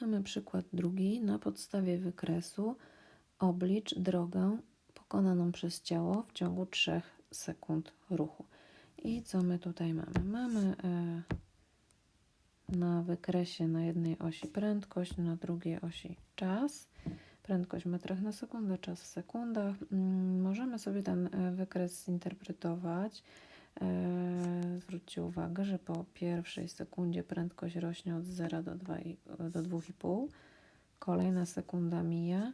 Mamy przykład drugi. Na podstawie wykresu oblicz drogę pokonaną przez ciało w ciągu 3 sekund ruchu. I co my tutaj mamy? Mamy e, na wykresie na jednej osi prędkość, na drugiej osi czas. Prędkość w metrach na sekundę, czas w sekundach. Mm, Możemy sobie ten e, wykres zinterpretować. Zwróćcie uwagę, że po pierwszej sekundzie prędkość rośnie od 0 do 2 i- do 2,5. Kolejna sekunda mija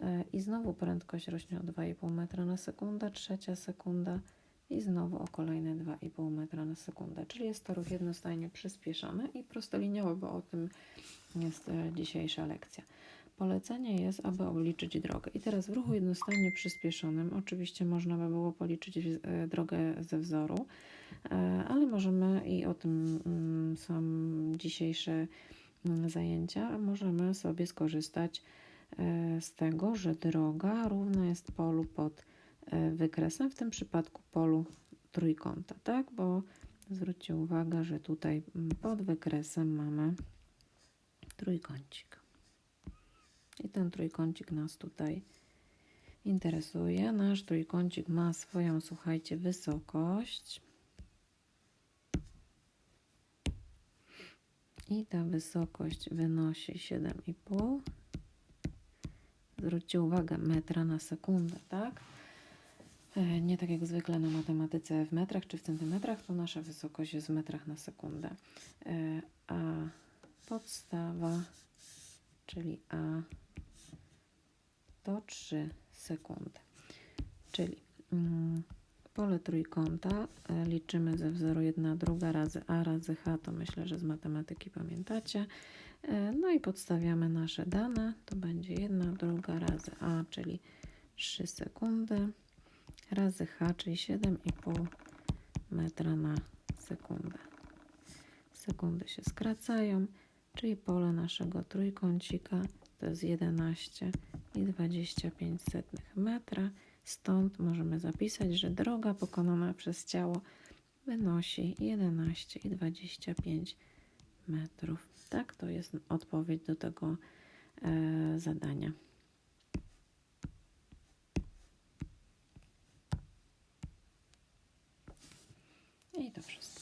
e, i znowu prędkość rośnie o 2,5 metra na sekundę. Trzecia sekunda i znowu o kolejne 2,5 metra na sekundę. Czyli jest to ruch jednostajnie przyspieszony i prostoliniowy, bo o tym jest e, dzisiejsza lekcja. Polecenie jest, aby obliczyć drogę. I teraz w ruchu jednostajnie przyspieszonym oczywiście można by było policzyć e, drogę ze wzoru, e, ale możemy i o tym mm, są dzisiejsze mm, zajęcia, możemy sobie skorzystać e, z tego, że droga równa jest polu pod wykresem, w tym przypadku polu trójkąta, tak? Bo zwróćcie uwagę, że tutaj mm, pod wykresem mamy trójkącik. I ten trójkącik nas tutaj interesuje. Nasz trójkącik ma swoją, słuchajcie, wysokość. I ta wysokość wynosi 7,5. Zwróćcie uwagę, metra na sekundę, tak? E, Nie tak jak zwykle na matematyce w metrach czy w centymetrach, to nasza wysokość jest w metrach na sekundę. E, A podstawa, czyli A to 3 sekundy. Czyli mm, pole trójkąta e, liczymy ze wzoru 1 druga razy A razy H, to myślę, że z matematyki pamiętacie. E, No i podstawiamy nasze dane, to będzie 1 druga razy A, czyli 3 sekundy, razy H, czyli 7,5 metra na sekundę. Sekundy się skracają, czyli pole naszego trójkącika to jest 11 i 25 setnych metra. Stąd możemy zapisać, że droga pokonana przez ciało wynosi 11 i 25 metrów. Tak, to jest odpowiedź do tego e, zadania. I to wszystko.